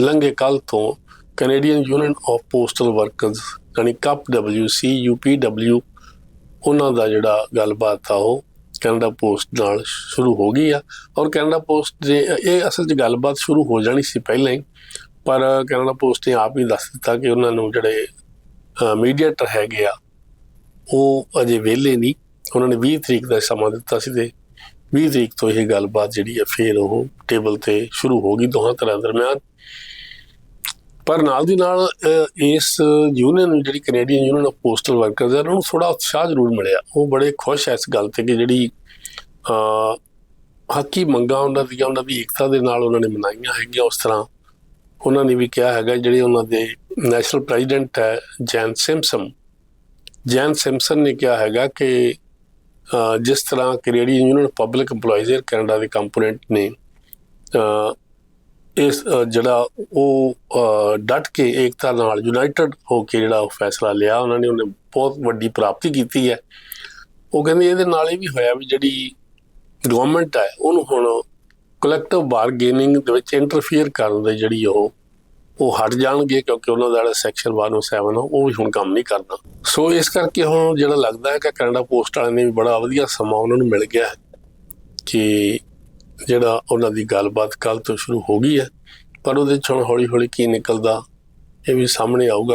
ਲੰਘੇ ਕੱਲ ਤੋਂ Canadian union of postal workers ਯਾਨੀ ਕੱਪ WC UPW ਉਹਨਾਂ ਦਾ ਜਿਹੜਾ ਗੱਲਬਾਤ ਆ ਉਹ ਕੈਨੇਡਾ ਪੋਸਟ ਨਾਲ ਸ਼ੁਰੂ ਹੋ ਗਈ ਆ। ਔਰ ਕੈਨੇਡਾ ਪੋਸਟ ਦੇ ਇਹ ਅਸਲ 'ਚ ਗੱਲਬਾਤ ਸ਼ੁਰੂ ਹੋ ਜਾਣੀ ਸੀ ਪਹਿਲਾਂ ਹੀ, ਪਰ ਕੈਨੇਡਾ ਪੋਸਟ ਨੇ ਆਪ ਹੀ ਦੱਸ ਦਿੱਤਾ ਕਿ ਉਹਨਾਂ ਨੂੰ ਜਿਹੜੇ ਮੀਡੀਏਟਰ ਹੈਗੇ ਆ, ਉਹ ਅਜੇ ਵਿਹਲੇ ਨਹੀਂ। ਉਹਨਾਂ ਨੇ 20 ਤਰੀਕ ਦਾ ਸਮਾਂ ਦਿੱਤਾ ਸੀ ਤੇ 20 ਤਰੀਕ ਤੋਂ ਇਹ ਗੱਲਬਾਤ ਜਿਹੜੀ ਹੈ ਫੇਰ ਉਹ ਟੇਬਲ ਤੇ ਸ਼ੁਰੂ ਹੋ ਗਈ ਦੋਹਾਂ ਤਰ੍ਹਾਂ ਦਰਮਿਆਨ। ਪਰ ਨਾਲ ਦੀ ਨਾਲ ਇਸ ਯੂਨੀਅਨ ਨੂੰ ਜਿਹੜੀ Canadian union of postal workers ਹੈ ਉਹਨਾਂ ਨੂੰ ਥੋੜਾ ਉਤਸ਼ਾਹ ਜ਼ਰੂਰ ਮਿਲਿਆ। ਉਹ ਬੜੇ ਖੁਸ਼ ਐ ਇਸ ਗੱਲ ਤੇ ਕਿ ਜਿਹੜੀ ਅ ਹੱਕੀ ਮੰਗਾਂ ਉਹਨਾਂ ਦੀਆਂ, ਉਹਨਾਂ ਦੀ ਏਕਤਾ ਦੇ ਨਾਲ ਉਹਨਾਂ ਨੇ ਮਨਾਈਆਂ ਹੈਗੀਆਂ ਉਸ ਤਰ੍ਹਾਂ। ਉਹਨਾਂ ਨੇ ਵੀ ਕਿਹਾ ਹੈਗਾ, ਜਿਹੜੇ ਉਹਨਾਂ ਦੇ ਨੈਸ਼ਨਲ ਪ੍ਰੈਜ਼ੀਡੈਂਟ ਹੈ, ਜੈਨ ਸਿੰਪਸਨ ਜੈਨ ਸਿੰਪਸਨ ਨੇ ਕਿਹਾ ਹੈਗਾ ਕਿ ਜਿਸ ਤਰ੍ਹਾਂ Canadian union public EMPLOYEES Canada ਦੇ ਕੰਪੋਨੈਂਟ ਨੇ ਇਸ ਜਿਹੜਾ ਉਹ ਅ, ਡਟ ਕੇ ਏਕਤਾ ਨਾਲ ਯੂਨਾਈਟਿਡ ਹੋ ਕੇ ਜਿਹੜਾ ਉਹ ਫੈਸਲਾ ਲਿਆ ਉਹਨਾਂ ਨੇ ਉਹਨੇ ਬਹੁਤ ਵੱਡੀ ਪ੍ਰਾਪਤੀ ਕੀਤੀ ਹੈ। ਉਹ ਕਹਿੰਦੇ ਇਹਦੇ ਨਾਲ ਇਹ ਵੀ ਹੋਇਆ ਵੀ ਜਿਹੜੀ ਗਵਰਨਮੈਂਟ ਹੈ ਉਹਨੂੰ ਹੁਣ ਕਲੈਕਟਿਵ ਬਾਰਗੇਨਿੰਗ ਦੇ ਵਿੱਚ ਇੰਟਰਫੀਅਰ ਕਰਨ ਦੇ ਜਿਹੜੀ ਉਹ ਉਹ ਹਟ ਜਾਣਗੇ ਕਿਉਂਕਿ ਉਹਨਾਂ ਦਾ ਜਿਹੜਾ ਸੈਕਸ਼ਨ 107 ਆ, ਉਹ ਵੀ ਹੁਣ ਕੰਮ ਨਹੀਂ ਕਰਦਾ। ਸੋ ਇਸ ਕਰਕੇ ਹੁਣ ਜਿਹੜਾ ਲੱਗਦਾ ਹੈ ਕਿ ਕੈਨੇਡਾ ਪੋਸਟ ਵਾਲਿਆਂ ਨੇ ਵੀ ਬੜਾ ਵਧੀਆ ਸਮਾਂ ਉਹਨਾਂ ਨੂੰ ਮਿਲ ਗਿਆ ਹੈ ਕਿ ਜਿਹੜਾ ਉਹਨਾਂ ਦੀ ਗੱਲਬਾਤ ਕੱਲ ਤੋਂ ਸ਼ੁਰੂ ਹੋ ਗਈ ਹੈ, ਪਰ ਉਹਦੇ ਚ ਹੁਣ ਹੌਲੀ ਹੌਲੀ ਕੀ ਨਿਕਲਦਾ, ਇਹ ਵੀ ਸਾਹਮਣੇ ਆਊਗਾ